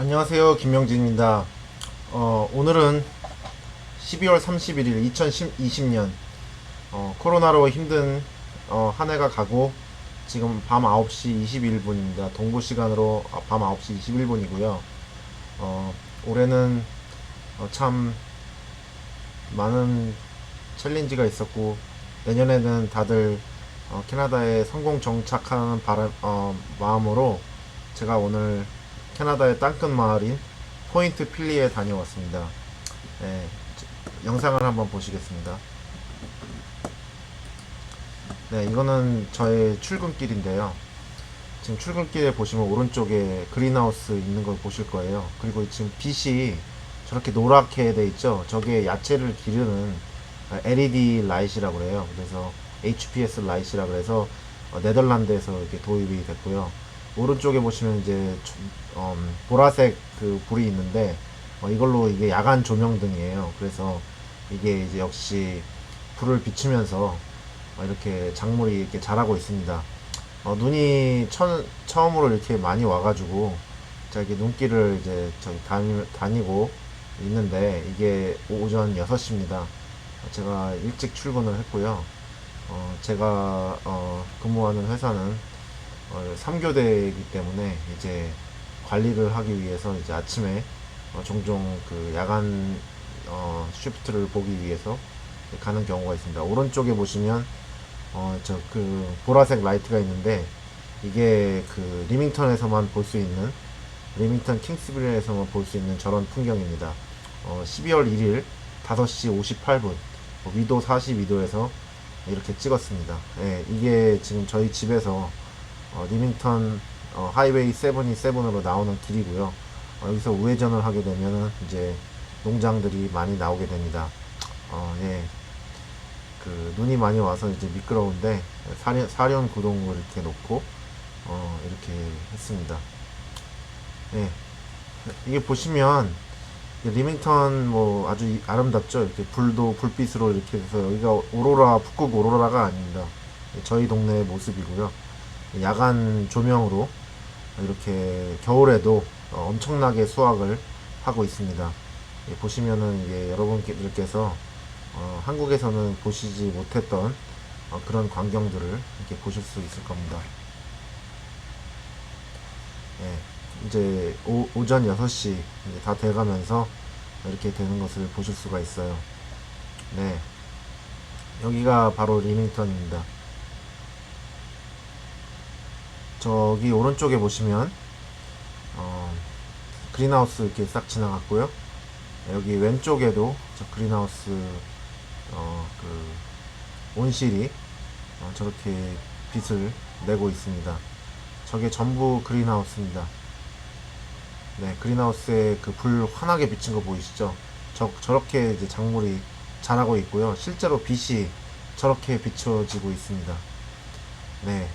안녕하세요. 김명진입니다. 어, 오늘은 12월 31일 2020년 어, 코로나로 힘든 어, 한 해가 가고 지금 밤 9시 21분입니다. 동부 시간으로 아, 밤 9시 21분이고요. 어, 올해는 어, 참 많은 챌린지가 있었고 내년에는 다들 어, 캐나다에 성공 정착하는 바람, 어, 마음으로 제가 오늘 캐나다의 땅끝 마을인 포인트 필리에 다녀왔습니다. 네, 저- 영상을 한번 보시겠습니다. 네, 이거는 저의 출근길인데요. 지금 출근길에 보시면 오른쪽에 그린하우스 있는 걸 보실 거예요. 그리고 지금 빛이 저렇게 노랗게 돼 있죠. 저게 야채를 기르는 LED 라이트라고 그래요. 그래서 HPS 라이트라 그래서 어, 네덜란드에서 이렇게 도입이 됐고요. 오른쪽에 보시면 이제 조- 음, 보라색 그 불이 있는데 어, 이걸로 이게 야간 조명등이에요. 그래서 이게 이제 역시 불을 비추면서 어, 이렇게 작물이 이렇게 자라고 있습니다. 어, 눈이 처, 처음으로 이렇게 많이 와가지고 이렇게 눈길을 이제 저기 다니, 다니고 있는데 이게 오전 6시입니다. 제가 일찍 출근을 했고요. 어, 제가 어, 근무하는 회사는 어, 3교대이기 때문에 이제 관리를 하기 위해서 이제 아침에 어, 종종 그 야간 어, 쉬프트를 보기 위해서 가는 경우가 있습니다. 오른쪽에 보시면 어, 저 그 보라색 라이트가 있는데 이게 그 리밍턴에서만 볼 수 있는 리밍턴 킹스빌에서만 볼 수 있는 저런 풍경입니다. 어, 12월 1일 5시 58분 위도 42도에서 이렇게 찍었습니다. 예, 이게 지금 저희 집에서 어, 리밍턴 어, 하이웨이 77으로 나오는 길이고요. 어, 여기서 우회전을 하게 되면은 이제 농장들이 많이 나오게 됩니다. 어, 예. 그 눈이 많이 와서 이제 미끄러운데 사련, 사련 구동을 이렇게 놓고 어, 이렇게 했습니다. 예. 이게 보시면 리밍턴 뭐 아주 이- 아름답죠. 이렇게 불도 불빛으로 이렇게 해서 여기가 오로라 북극 오로라가 아닙니다. 저희 동네의 모습이고요. 야간 조명으로 이렇게 겨울에도 어, 엄청나게 수확을 하고 있습니다. 예, 보시면은 이게 여러분들께서 어, 한국에서는 보시지 못했던 어, 그런 광경들을 이렇게 보실 수 있을 겁니다. 예, 이제 오, 오전 6시 이제 다 돼가면서 이렇게 되는 것을 보실 수가 있어요. 네. 여기가 바로 리밍턴입니다. 저기 오른쪽에 보시면 어, 그린하우스 이렇게 싹 지나갔고요. 여기 왼쪽에도 저 그린하우스 어, 그 온실이 어, 저렇게 빛을 내고 있습니다. 저게 전부 그린하우스입니다. 네, 그린하우스에 그 불 환하게 비친 거 보이시죠? 저, 저렇게 이제 작물이 자라고 있고요. 실제로 빛이 저렇게 비춰지고 있습니다. 네.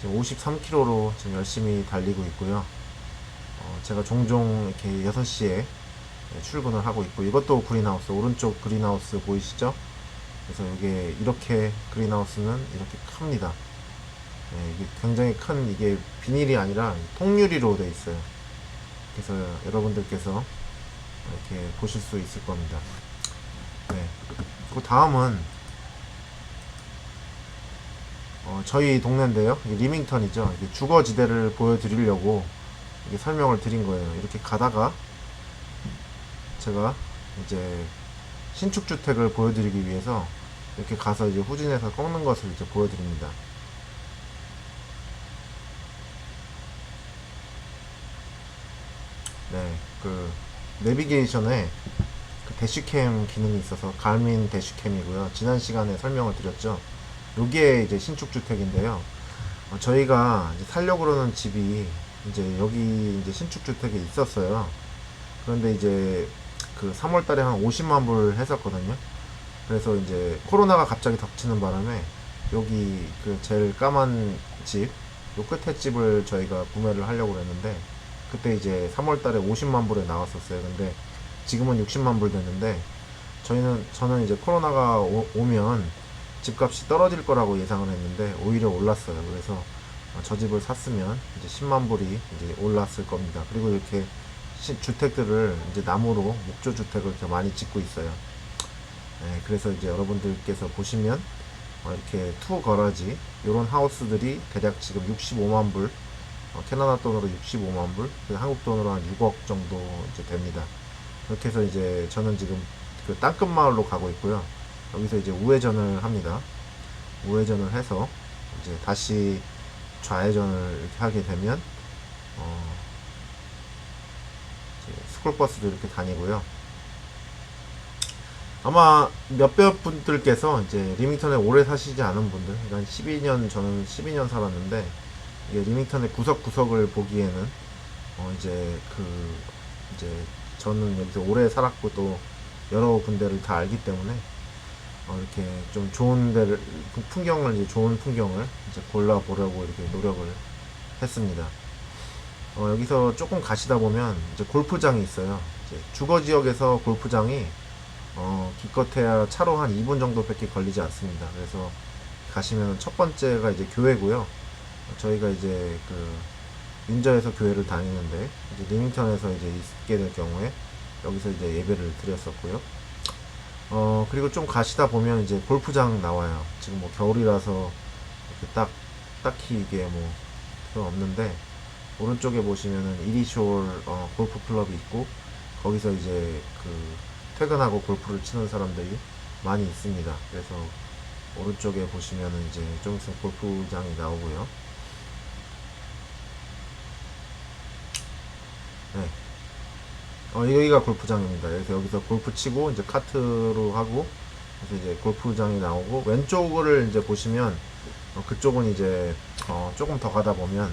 지금 53km로 지금 열심히 달리고 있고요. 어, 제가 종종 이렇게 6시에 출근을 하고 있고 이것도 그린하우스 오른쪽 그린하우스 보이시죠? 그래서 이게 이렇게 그린하우스는 이렇게 큽니다. 네, 이게 굉장히 큰 이게 비닐이 아니라 통유리로 되어 있어요. 그래서 여러분들께서 이렇게 보실 수 있을 겁니다. 네. 그 다음은 어, 저희 동네인데요. 리밍턴이죠. 주거지대를 보여드리려고 설명을 드린 거예요. 이렇게 가다가 제가 이제 신축주택을 보여드리기 위해서 이렇게 가서 이제 후진해서 꺾는 것을 이제 보여드립니다. 네, 그 내비게이션에 그 대시캠 기능이 있어서 갈민 대시캠이고요. 지난 시간에 설명을 드렸죠. 요게 이제 신축 주택인데요. 어, 저희가 이제 살려고 그러는 집이 이제 여기 이제 신축 주택에 있었어요. 그런데 이제 그 3월 달에 한 50만 불 했었거든요. 그래서 이제 코로나가 갑자기 덮치는 바람에 여기 그 제일 까만 집, 요 끝에 집을 저희가 구매를 하려고 그랬는데 그때 이제 3월 달에 50만 불에 나왔었어요. 근데 지금은 60만 불 됐는데 저희는 저는 이제 코로나가 오, 면 집값이 떨어질 거라고 예상을 했는데 오히려 올랐어요. 그래서 어, 저 집을 샀으면 이제 10만 불이 이제 올랐을 겁니다. 그리고 이렇게 시- 주택들을 이제 나무로 목조 주택을 이렇게 많이 짓고 있어요. 네, 그래서 이제 여러분들께서 보시면 어, 이렇게 투 거라지 이런 하우스들이 대략 지금 65만 불, 어, 캐나다 돈으로 65만 불, 그 한국 돈으로 한 6억 정도 이제 됩니다. 그렇게 해서 이제 저는 지금 그 땅끝 마을로 가고 있고요. 여기서 이제 우회전을 합니다. 우회전을 해서 이제 다시 좌회전을 이렇게 하게 되면 어, 스쿨버스도 이렇게 다니고요. 아마 몇몇 분들께서 이제 리밍턴에 오래 사시지 않은 분들, 한 12년 저는 12년 살았는데 리밍턴의 구석구석을 보기에는 어 이제 그 이제 저는 여기서 오래 살았고 또 여러 군데를 다 알기 때문에 어 이렇게 좀 좋은 데를 풍경을 이제 좋은 풍경을 이제 골라 보려고 이렇게 노력을 했습니다. 어 여기서 조금 가시다 보면 이제 골프장이 있어요. 이제 주거 지역에서 골프장이 어, 기껏해야 차로 한 2분 정도밖에 걸리지 않습니다. 그래서 가시면 첫 번째가 이제 교회고요. 어, 저희가 이제 그 윈저에서 교회를 다니는데 이제 리밍턴에서 이제 있게 될 경우에 여기서 이제 예배를 드렸었고요. 어 그리고 좀 가시다 보면 이제 골프장 나와요. 지금 뭐 겨울이라서 이렇게 딱 딱히 이게 뭐 필요 없는데 오른쪽에 보시면은 이리쇼 어, 골프 클럽이 있고 거기서 이제 그 퇴근하고 골프를 치는 사람들이 많이 있습니다. 그래서 오른쪽에 보시면은 이제 좀 있으면 골프장이 나오고요. 네. 어, 여기가 골프장입니다. 그래서 여기서 골프 치고 이제 카트로 하고 그래서 이제 골프장이 나오고 왼쪽을 이제 보시면 어, 그쪽은 이제 어, 조금 더 가다 보면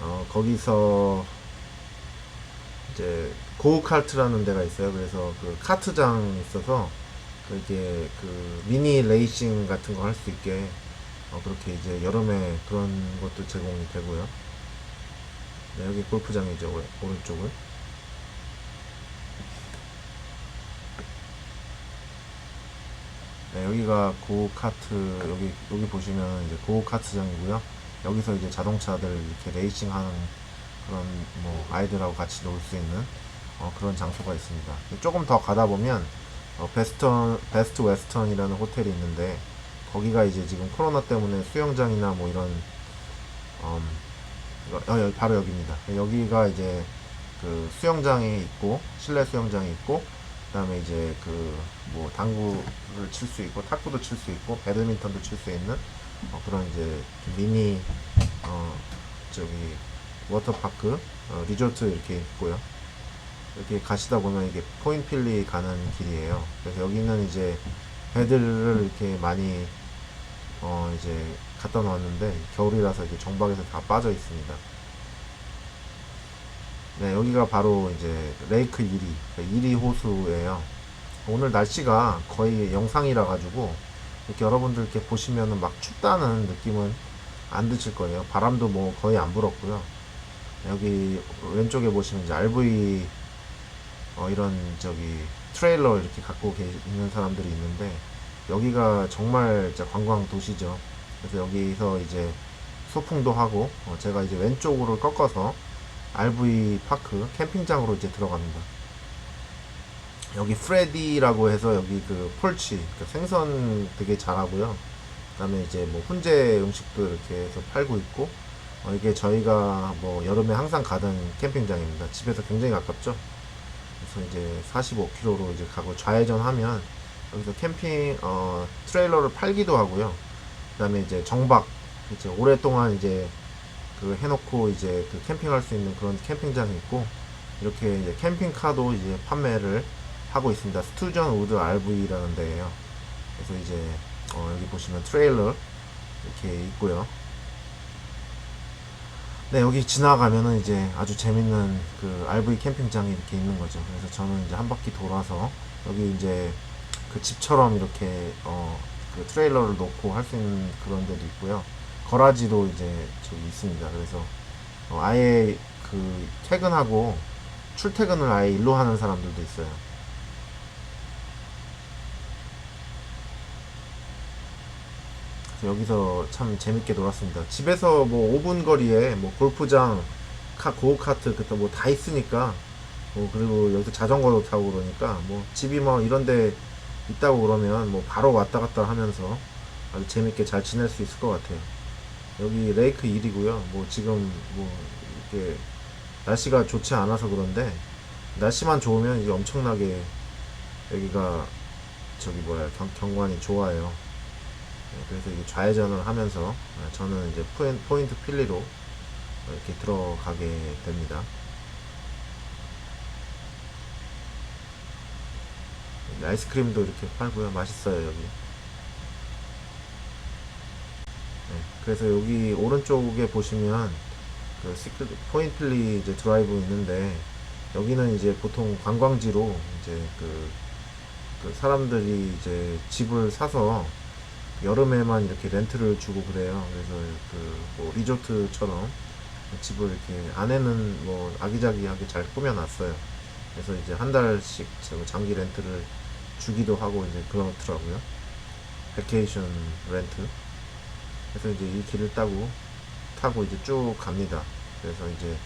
어, 거기서 이제 고우카트라는 데가 있어요. 그래서 그 카트장 있어서 그게 그 미니 레이싱 같은 거 할 수 있게 어 그렇게 이제 여름에 그런 것도 제공이 되고요. 네, 여기 골프장이죠. 오- 오른쪽은. 여기가 고카트 여기 여기 보시면 이제 고카트장이고요. 여기서 이제 자동차들 이렇게 레이싱하는 그런 뭐 아이들하고 같이 놀 수 있는 어, 그런 장소가 있습니다. 조금 더 가다 보면 어, 베스턴 베스트 웨스턴이라는 호텔이 있는데 거기가 이제 지금 코로나 때문에 수영장이나 뭐 이런 음, 어, 바로 여기입니다. 여기가 이제 그 수영장이 있고 실내 수영장이 있고 그다음에 이제 그 뭐 당구를 칠 수 있고 탁구도 칠 수 있고 배드민턴도 칠 수 있는 어, 그런 이제 미니 어 저기 워터파크 어, 리조트 이렇게 있고요. 이렇게 가시다 보면 이게 포인필리 가는 길이에요. 그래서 여기는 이제 배들을 이렇게 많이 어 이제 갖다 놓았는데 겨울이라서 이제 정박에서 다 빠져 있습니다. 네, 여기가 바로 이제 레이크 이리, 그러니까 이리 호수예요. 오늘 날씨가 거의 영상이라 가지고 이렇게 여러분들 이렇게 보시면은 막 춥다는 느낌은 안 드실 거예요. 바람도 뭐 거의 안 불었고요. 여기 왼쪽에 보시면 이제 RV 어, 이런 저기 트레일러 이렇게 갖고 계- 있는 사람들이 있는데 여기가 정말 진짜 관광 도시죠. 그래서 여기서 이제 소풍도 하고 어, 제가 이제 왼쪽으로 꺾어서 RV 파크 캠핑장으로 이제 들어갑니다. 여기 프레디라고 해서 여기 그 폴치 그 생선 되게 잘하고요. 그다음에 이제 뭐 훈제 음식도 이렇게 해서 팔고 있고 어, 이게 저희가 뭐 여름에 항상 가던 캠핑장입니다. 집에서 굉장히 가깝죠. 그래서 이제 45km로 이제 가고 좌회전하면 여기서 캠핑 어, 트레일러를 팔기도 하고요. 그다음에 이제 정박 이제 오랫동안 이제 그 해놓고 이제 그 캠핑할 수 있는 그런 캠핑장이 있고 이렇게 이제 캠핑카도 이제 판매를 하고 있습니다. 스투전 우드 RV라는 데예요. 그래서 이제 어, 여기 보시면 트레일러 이렇게 있고요. 네, 여기 지나가면은 이제 아주 재밌는 그 RV 캠핑장이 이렇게 있는 거죠. 그래서 저는 이제 한 바퀴 돌아서 여기 이제 그 집처럼 이렇게 어, 그 트레일러를 놓고 할 수 있는 그런 데도 있고요. 거라지도 이제 저기 있습니다. 그래서 어, 아예 그 퇴근하고 출퇴근을 아예 일로 하는 사람들도 있어요. 여기서 참 재밌게 놀았습니다. 집에서 뭐 5분 거리에 뭐 골프장, 카, 고카트 그때 뭐 다 있으니까 뭐 그리고 여기서 자전거도 타고 그러니까 뭐 집이 뭐 이런데 있다고 그러면 뭐 바로 왔다 갔다 하면서 아주 재밌게 잘 지낼 수 있을 것 같아요. 여기 레이크 1이고요. 뭐 지금 뭐 이렇게 날씨가 좋지 않아서 그런데 날씨만 좋으면 이게 엄청나게 여기가 저기 뭐야 경, 경관이 좋아요. 네, 그래서 이게 좌회전을 하면서 아, 저는 이제 포인, 포인트 필리로 이렇게 들어가게 됩니다. 여기 아이스크림도 이렇게 팔고요. 맛있어요 여기. 네, 그래서 여기 오른쪽에 보시면 그 시크릿 포인트 필리 이제 드라이브 있는데 여기는 이제 보통 관광지로 이제 그, 그 사람들이 이제 집을 사서 여름에만 이렇게 렌트를 주고 그래요. 그래서 그 뭐 리조트처럼 집을 이렇게 안에는 뭐 아기자기하게 잘 꾸며놨어요. 그래서 이제 한 달씩 저 장기 렌트를 주기도 하고 이제 그렇더라고요. 베케이션 렌트. 그래서 이제 이 길을 따고 타고 이제 쭉 갑니다. 그래서 이제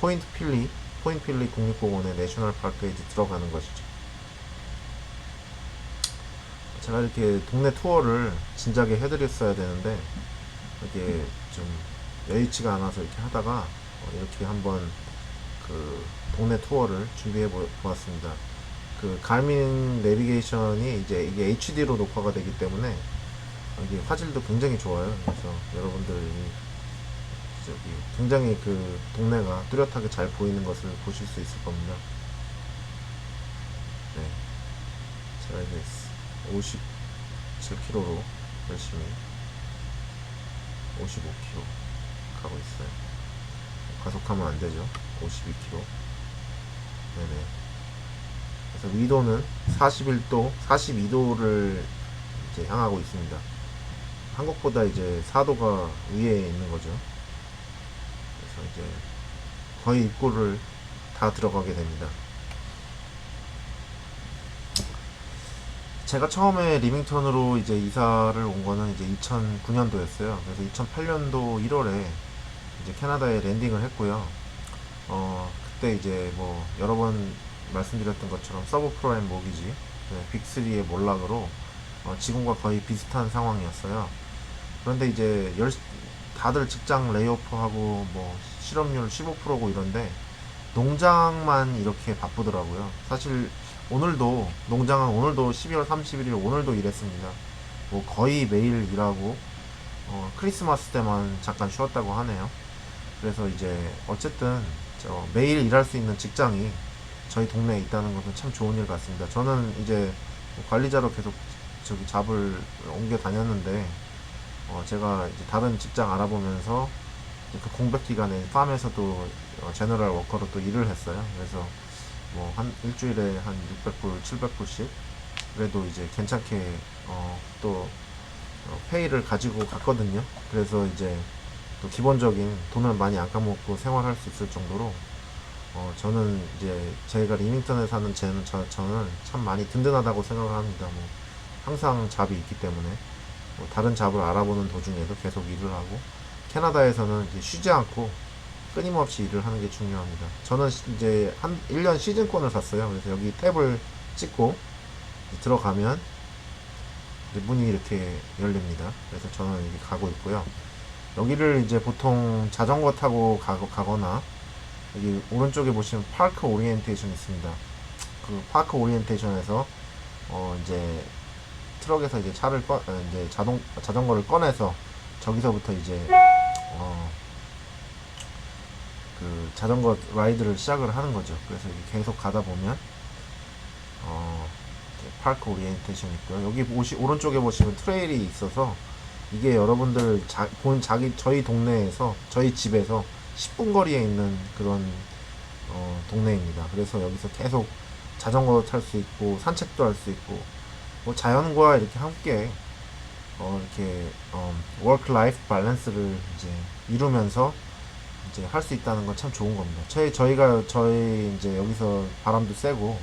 포인트 필리, 포인트 필리 국립공원의 내셔널 파크에 이제 들어가는 것이죠. 제가 이렇게 동네 투어를 진작에 해드렸어야 되는데 이게 좀 여의치가 않아서 이렇게 하다가 어, 이렇게 한번 그 동네 투어를 준비해 보- 보았습니다. 그 갈민 내비게이션이 이제 이게 HD로 녹화가 되기 때문에 이게 화질도 굉장히 좋아요. 그래서 여러분들이 저기 굉장히 그 동네가 뚜렷하게 잘 보이는 것을 보실 수 있을 겁니다. 네. 제가 이제 57km로 열심히 55km 가고 있어요. 가속하면 안 되죠. 52km. 네네. 그래서 위도는 41도, 42도를 이제 향하고 있습니다. 한국보다 이제 4도가 위에 있는 거죠. 그래서 이제 거의 입구를 다 들어가게 됩니다. 제가 처음에 리밍턴으로 이제 이사를 온 거는 이제 2009년도였어요. 그래서 2008년도 1월에 이제 캐나다에 랜딩을 했고요. 어, 그때 이제 뭐 여러 번 말씀드렸던 것처럼 서브 프라임 모기지, 네, 빅3의 몰락으로 어, 지금과 거의 비슷한 상황이었어요. 그런데 이제 열, 다들 직장 레이오프하고 뭐 실업률 15%고 이런데 농장만 이렇게 바쁘더라고요. 사실 오늘도 농장은 오늘도 12월 31일 오늘도 일했습니다. 뭐 거의 매일 일하고 어, 크리스마스 때만 잠깐 쉬었다고 하네요. 그래서 이제 어쨌든 저 매일 일할 수 있는 직장이 저희 동네에 있다는 것은 참 좋은 일 같습니다. 저는 이제 관리자로 계속 저기 잡을 옮겨 다녔는데 어, 제가 다른 직장 알아보면서 그 공백 기간에 팜에서도 어, 제너럴 워커로 또 일을 했어요. 그래서 뭐 한 일주일에 한 600불, 700불씩 그래도 이제 괜찮게 어, 또 어, 페이를 가지고 갔거든요. 그래서 이제 또 기본적인 돈을 많이 안 까먹고 생활할 수 있을 정도로 어, 저는 이제 저희가 리밍턴에 사는 저는, 저, 저는 참 많이 든든하다고 생각을 합니다. 뭐 항상 잡이 있기 때문에 뭐 다른 잡을 알아보는 도중에도 계속 일을 하고 캐나다에서는 쉬지 않고 끊임없이 일을 하는 게 중요합니다. 저는 시- 이제 한 1년 시즌권을 샀어요. 그래서 여기 탭을 찍고 들어가면 문이 이렇게 열립니다. 그래서 저는 여기 가고 있고요. 여기를 이제 보통 자전거 타고 가거나 여기 오른쪽에 보시면 파크 오리엔테이션 있습니다. 그 파크 오리엔테이션에서 어 이제 트럭에서 이제 차를 꺼 어, 이제 자동 자전거를 꺼내서 저기서부터 이제 어 그 자전거 라이드를 시작을 하는 거죠. 그래서 계속 가다 보면 어 파크 오리엔테이션 있고요. 여기 보시 오른쪽에 보시면 트레일이 있어서 이게 여러분들 자, 본 자기 저희 동네에서 저희 집에서 10분 거리에 있는 그런 어, 동네입니다. 그래서 여기서 계속 자전거 탈 수 있고 산책도 할 수 있고 뭐 자연과 이렇게 함께 어, 이렇게 워크 라이프 밸런스를 이제 이루면서 이제 할 수 있다는 건 참 좋은 겁니다. 저희 저희가 저희 이제 여기서 바람도 쐬고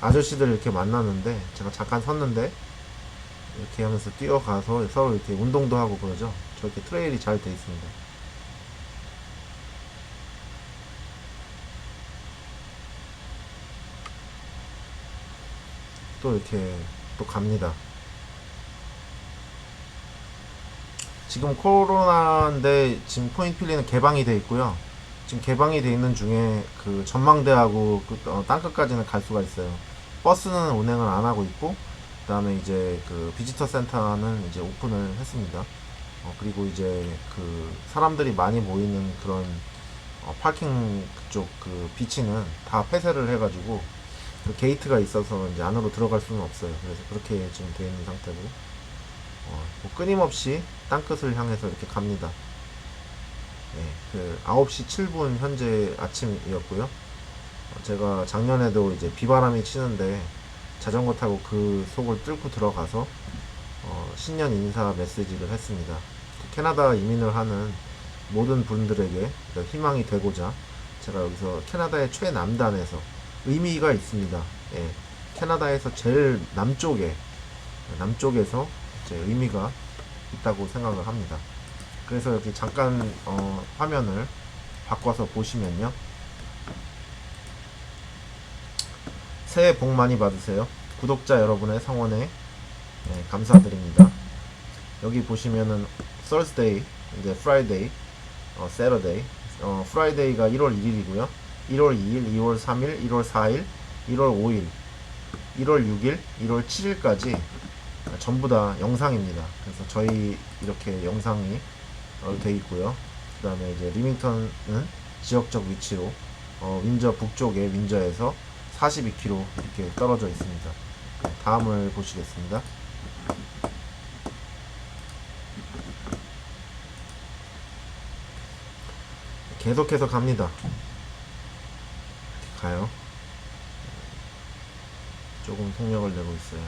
아저씨들 이렇게 만나는데 제가 잠깐 섰는데 이렇게 하면서 뛰어가서 서로 이렇게 운동도 하고 그러죠. 저렇게 트레일이 잘 돼 있습니다. 또 이렇게 또 갑니다. 지금 코로나인데 지금 포인트필리는 개방이 돼 있고요. 지금 개방이 돼 있는 중에 그 전망대하고 그 어, 땅끝까지는 갈 수가 있어요. 버스는 운행을 안 하고 있고, 그다음에 이제 그 비지터 센터는 이제 오픈을 했습니다. 어, 그리고 이제 그 사람들이 많이 모이는 그런 어, 파킹 그쪽 그 비치는 다 폐쇄를 해가지고 그 게이트가 있어서 이제 안으로 들어갈 수는 없어요. 그래서 그렇게 지금 되어 있는 상태고, 어, 뭐 끊임없이 땅끝을 향해서 이렇게 갑니다. 예, 그 9시 7분 현재 아침이었고요. 어, 제가 작년에도 이제 비바람이 치는데 자전거 타고 그 속을 뚫고 들어가서 어, 신년 인사 메시지를 했습니다. 그 캐나다 이민을 하는 모든 분들에게 그 희망이 되고자 제가 여기서 캐나다의 최남단에서 의미가 있습니다. 예, 캐나다에서 제일 남쪽에 남쪽에서 이제 의미가 있다고 생각을 합니다. 그래서 여기 잠깐 어, 화면을 바꿔서 보시면요. 새해 복 많이 받으세요. 구독자 여러분의 성원에 네, 감사드립니다. 여기 보시면은 Thursday, 이제 Friday, 어, Saturday, 어, Friday가 1월 1일이고요. 1월 2일, 2월 3일, 1월 4일, 1월 5일, 1월 6일, 1월 7일까지 전부 다 영상입니다. 그래서 저희 이렇게 영상이 어, 돼 있고요. 그 다음에 이제 리밍턴은 지역적 위치로 어, 윈저 북쪽에 윈저에서 42km 이렇게 떨어져 있습니다. 네, 다음을 보시겠습니다. 계속해서 갑니다. 이렇게 가요. 조금 속력을 내고 있어요.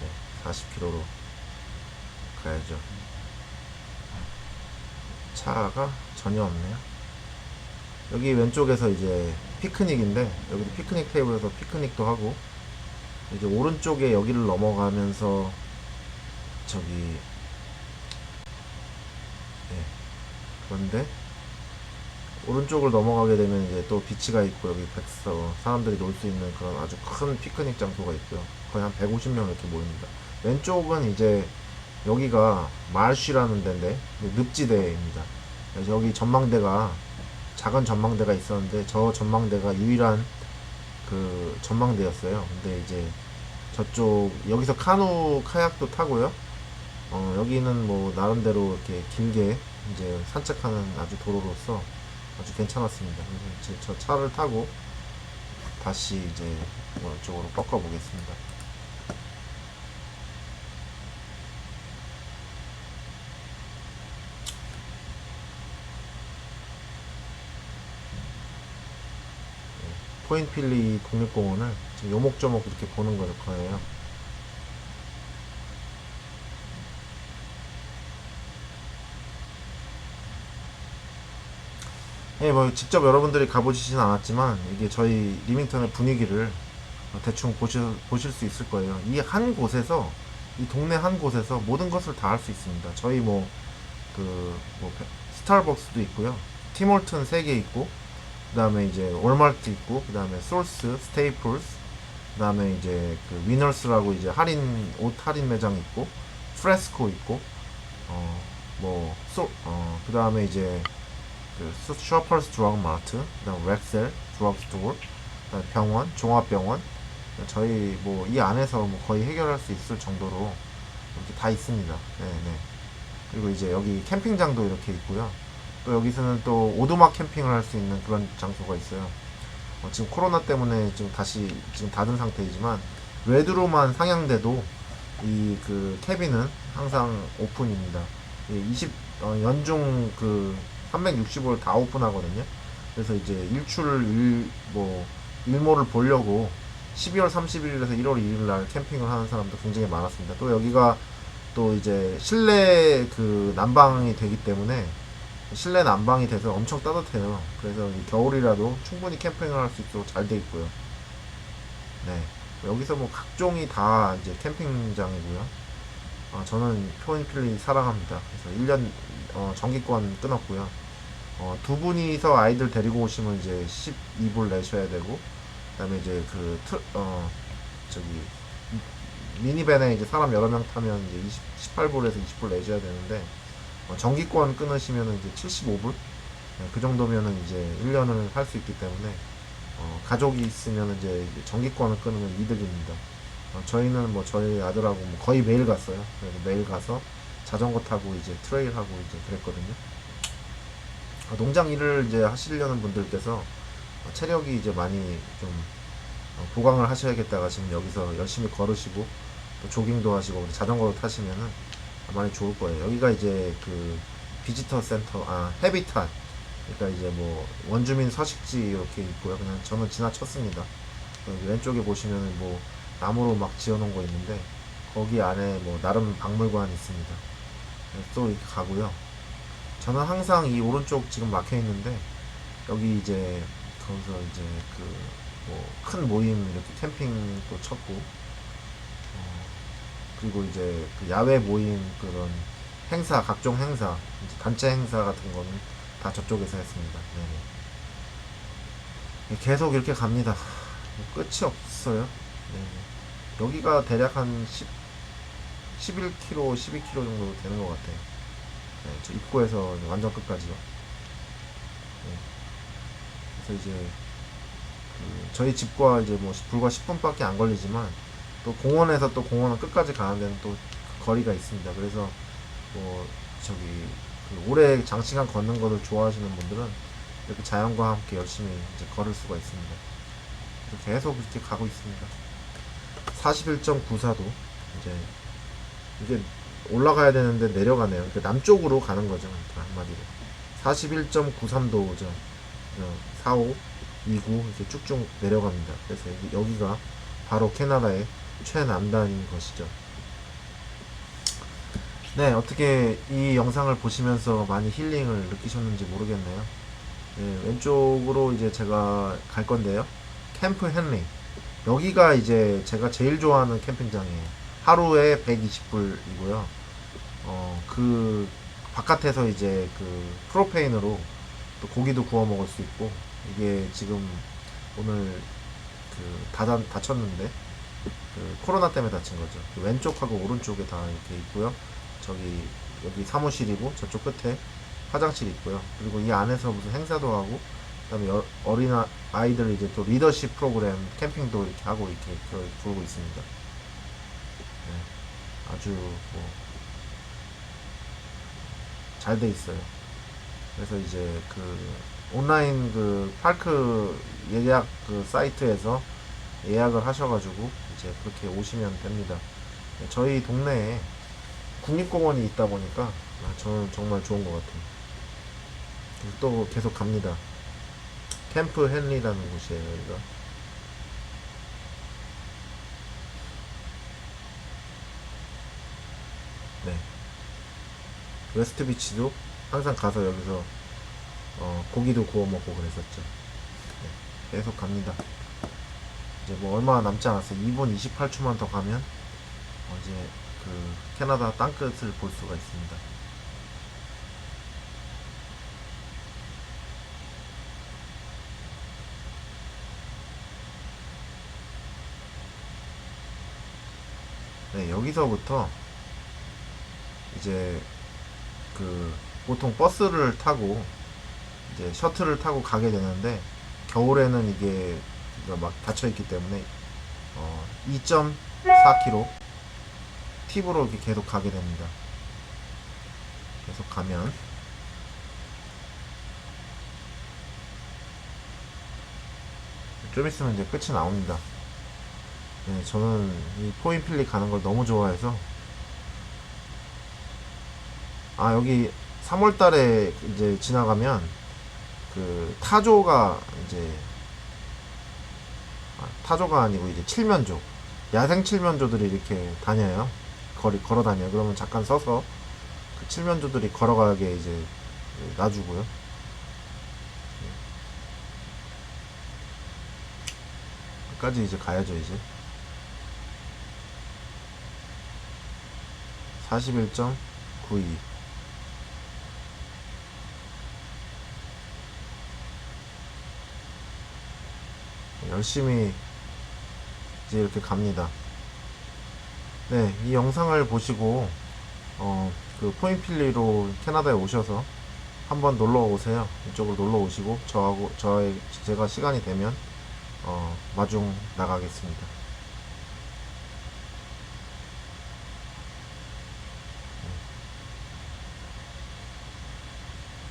네, 40km로 가야죠. 차가 전혀 없네요. 여기 왼쪽에서 이제 피크닉인데 여기도 피크닉 테이블에서 피크닉도 하고 이제 오른쪽에 여기를 넘어가면서 저기 네. 그런데 오른쪽을 넘어가게 되면 이제 또 비치가 있고 여기 백서 사람들이 놀 수 있는 그런 아주 큰 피크닉 장소가 있고요. 거의 한 150명 이렇게 모입니다. 왼쪽은 이제 여기가 말쉬라는 데인데 늪지대입니다. 그래서 여기 전망대가 작은 전망대가 있었는데 저 전망대가 유일한 그 전망대였어요. 근데 이제 저쪽 여기서 카누 카약도 타고요. 어, 여기는 뭐 나름대로 이렇게 길게 이제 산책하는 아주 도로로서 아주 괜찮았습니다. 그래서 저 차를 타고 다시 이제 뭐 이쪽으로 꺾어 보겠습니다. 포인필리 국립공원을 요목조목 이렇게 보는 걸 거예요. 예, 뭐 직접 여러분들이 가보시진 않았지만 이게 저희 리밍턴의 분위기를 대충 보실, 보실 수 있을 거예요. 이 한 곳에서 이 동네 한 곳에서 모든 것을 다 할 수 있습니다. 저희 뭐 그 뭐 스타벅스도 있고요. 티몰튼 3개 있고 그 다음에 이제 월마트 있고 그 다음에 소스, 스테이플스 그 다음에 이제 그 위너스라고 이제 할인 옷 할인 매장 있고 프레스코 있고 어 뭐 소 어 그 다음에 이제 그 쇼퍼스 드럭 마트 그 다음 렉셀 드럭 스토어 그다음에 병원 종합병원 저희 뭐 이 안에서 뭐 거의 해결할 수 있을 정도로 이렇게 다 있습니다. 네네. 그리고 이제 여기 캠핑장도 이렇게 있고요. 또 여기서는 또 오두막 캠핑을 할 수 있는 그런 장소가 있어요. 어, 지금 코로나 때문에 지금 다시 지금 닫은 상태이지만 레드로만 상향돼도 이 그 캐빈은 항상 오픈입니다. 20 어, 연중 그 365일 다 오픈하거든요. 그래서 이제 일출 일뭐 일몰을 보려고 12월 31일에서 1월 2일 날 캠핑을 하는 사람도 굉장히 많았습니다. 또 여기가 또 이제 실내 그 난방이 되기 때문에 실내 난방이 돼서 엄청 따뜻해요. 그래서 이 겨울이라도 충분히 캠핑을 할 수 있도록 잘 돼 있고요. 네. 여기서 뭐 각종이 다 이제 캠핑장이고요. 아, 저는 표인필리 사랑합니다. 그래서 1년 어, 정기권 끊었고요. 어, 두 분이서 아이들 데리고 오시면 이제 12불 내셔야 되고, 그다음에 이제 그 트, 어, 저기 미니밴에 이제 사람 여러 명 타면 이제 20, 18불에서 20불 내셔야 되는데 어, 정기권 끊으시면은 이제 75불 네, 그 정도면은 이제 1년을 할 수 있기 때문에 어, 가족이 있으면 이제 정기권을 끊으면 이득입니다. 어, 저희는 뭐 저희 아들하고 뭐 거의 매일 갔어요. 그래서 매일 가서 자전거 타고 이제 트레일 하고 이제 그랬거든요. 어, 농장 일을 이제 하시려는 분들께서 어, 체력이 이제 많이 좀 어, 보강을 하셔야겠다가 지금 여기서 열심히 걸으시고 또 조깅도 하시고 자전거도 타시면은 많이 좋을 거예요. 여기가 이제 그 비지터 센터 아 헤비탄 그러니까 이제 뭐 원주민 서식지 이렇게 있고요. 그냥 저는 지나쳤습니다. 왼쪽에 보시면은 뭐 나무로 막 지어놓은 거 있는데 거기 안에 뭐 나름 박물관이 있습니다. 그래서 또 이렇게 가고요. 저는 항상 이 오른쪽 지금 막혀 있는데 여기 이제 거기서 이제 그 뭐 큰 모임 이렇게 캠핑도 쳤고 어, 그리고 이제 그 야외 모임 그런 행사 각종 행사 단체 행사 같은 거는 다 저쪽에서 했습니다. 네네. 계속 이렇게 갑니다. 끝이 없어요. 네. 여기가 대략 한 10, 11km, 12km 정도 되는 것 같아요. 네, 저 입구에서 완전 끝까지요. 네. 그래서 이제 그 저희 집과 이제 뭐 불과 10분밖에 안 걸리지만 또 공원에서 또 공원은 끝까지 가는 데는 또 거리가 있습니다. 그래서 뭐 저기 그 오래 장시간 걷는 것을 좋아하시는 분들은 이렇게 자연과 함께 열심히 이제 걸을 수가 있습니다. 계속 이렇게 가고 있습니다. 41.94도 이제 이게 올라가야 되는데 내려가네요. 그러니까 남쪽으로 가는 거죠. 한마디로 41.93도죠. 45, 29 이렇게 쭉쭉 내려갑니다. 그래서 여기, 여기 가 바로 캐나다의 최남단인 것이죠. 네, 어떻게 이 영상을 보시면서 많이 힐링을 느끼셨는지 모르겠네요. 네, 왼쪽으로 이제 제가 갈 건데요. 캠프 헨리. 여기가 이제 제가 제일 좋아하는 캠핑장이에요. 하루에 120불이고요. 어, 그 바깥에서 이제 그 프로페인으로 또 고기도 구워 먹을 수 있고 이게 지금 오늘 그 닫아, 닫혔는데 그 코로나 때문에 닫힌 거죠. 그 왼쪽하고 오른쪽에 다 이렇게 있고요. 저기 여기 사무실이고 저쪽 끝에 화장실 있고요. 그리고 이 안에서 무슨 행사도 하고 그다음에 여- 어린 아- 아이들 이제 또 리더십 프로그램 캠핑도 이렇게 하고 이렇게 그- 부르고 있습니다. 네, 아주 뭐 잘 돼 있어요. 그래서 이제 그 온라인 그 파크 예약 그 사이트에서 예약을 하셔가지고 이제 그렇게 오시면 됩니다. 네, 저희 동네에 국립공원이 있다 보니까 아, 저는 정말 좋은 것 같아요. 또 계속 갑니다. 캠프 헨리라는 곳이에요, 여기가. 네. 웨스트 비치도 항상 가서 여기서 어, 고기도 구워 먹고 그랬었죠. 네, 계속 갑니다. 이제 뭐 얼마 남지 않았어요. 2분 28초만 더 가면 어, 이제 그 캐나다 땅끝을 볼 수가 있습니다. 네, 여기서부터 이제 그 보통 버스를 타고 이제 셔틀을 타고 가게 되는데 겨울에는 이게 막 닫혀 있기 때문에 어, 2.4km 팁으로 이렇게 계속 가게 됩니다. 계속 가면 좀 있으면 이제 끝이 나옵니다. 네, 저는 이 포인필리 가는 걸 너무 좋아해서 아 여기 3월 달에 이제 지나가면 그 타조가 이제 아, 타조가 아니고 이제 칠면조 야생 칠면조들이 이렇게 다녀요 거리 걸어 다녀요 그러면 잠깐 서서 그 칠면조들이 걸어가게 이제 놔주고요. 끝까지 이제 가야죠 이제. 41.92 열심히 이제 이렇게 갑니다. 네, 이 영상을 보시고 어, 그 포인필리로 캐나다에 오셔서 한번 놀러 오세요. 이쪽으로 놀러 오시고 저하고 저의 제가 시간이 되면 어, 마중 나가겠습니다.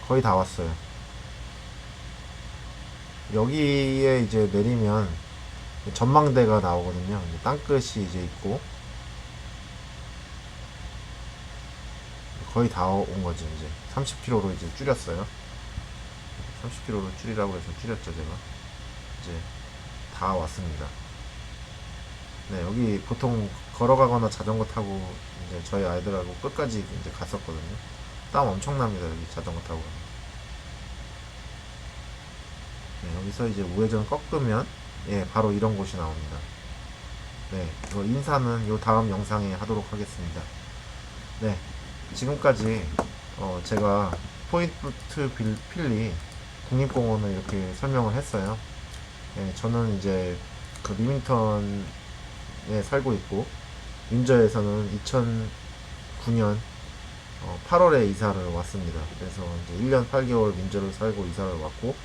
거의 다 왔어요. 여기에 이제 내리면 전망대가 나오거든요. 땅끝이 이제 있고 거의 다 온 거죠. 이제 30km로 이제 줄였어요. 30km로 줄이라고 해서 줄였죠, 제가. 이제 다 왔습니다. 네, 여기 보통 걸어가거나 자전거 타고 이제 저희 아이들하고 끝까지 이제 갔었거든요. 땀 엄청납니다, 여기 자전거 타고. 가면. 네, 여기서 이제 우회전 꺾으면 예, 바로 이런 곳이 나옵니다. 네, 이 인사는 요 다음 영상에 하도록 하겠습니다. 네, 지금까지 어, 제가 포인트 빌- 필리 국립공원을 이렇게 설명을 했어요. 예, 저는 이제 그 리밍턴에 살고 있고 윈저에서는 2009년 8월에 이사를 왔습니다. 그래서 이제 1년 8개월 윈저를 살고 이사를 왔고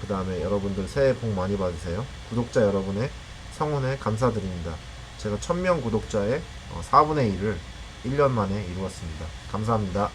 그 다음에 여러분들 새해 복 많이 받으세요. 구독자 여러분의 성원에 감사드립니다. 제가 1000명 구독자의 4분의 1을 1년 만에 이루었습니다. 감사합니다.